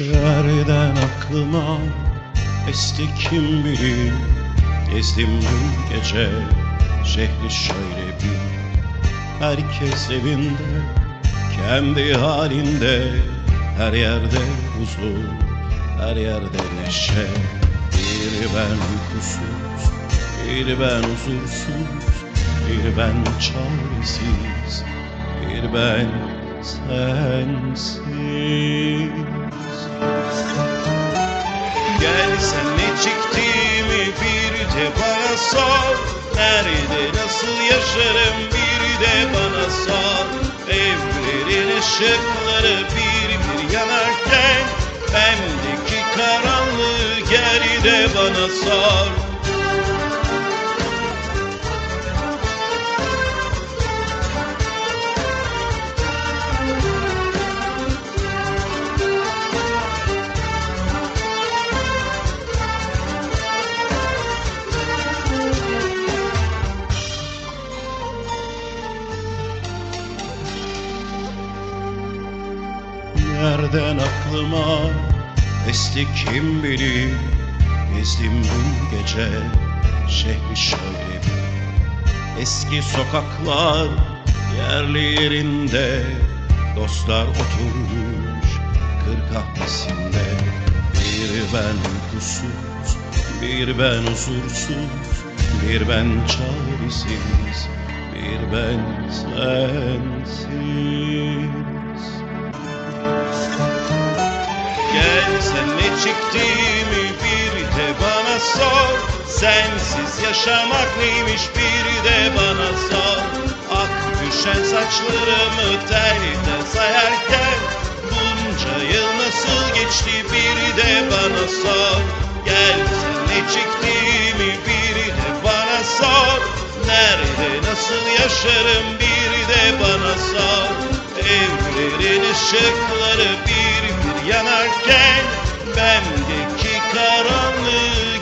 Nereden aklıma esti kim bilir? Gezdim dün gece şehri şöyle bir. Herkes evinde kendi halinde. Her yerde huzur her yerde neşe. Bir ben uykusuz bir ben huzursuz. Bir ben çaresiz bir ben sensiz. Gel sen ne çektiğimi bir de bana sor. Nerede nasıl yaşarım bir de bana sor. Evlerin ışıkları bir bir yanarken Bendeki karanlığı gel de bana sor Nereden aklıma? Esti kim bilir? Gezdim dün gece şehri şöyle bir. Eski sokaklar yerli yerinde. Dostlar oturmuş kır kahvesinde. Bir ben uykusuz, bir ben huzursuz Bir ben çaresiz, bir ben sensiz Sen ne çektiğimi bir de bana sor. Sensiz yaşamak neymiş bir de bana sor. Ak düşen saçlarımı telde sayarken Bunca yıl nasıl geçti bir de bana sor. Gel sen ne çektiğimi bir de bana sor. Nerede nasıl yaşarım bir de bana sor. Evlerin ışıkları bir bir yanarken Bendeki karanlığı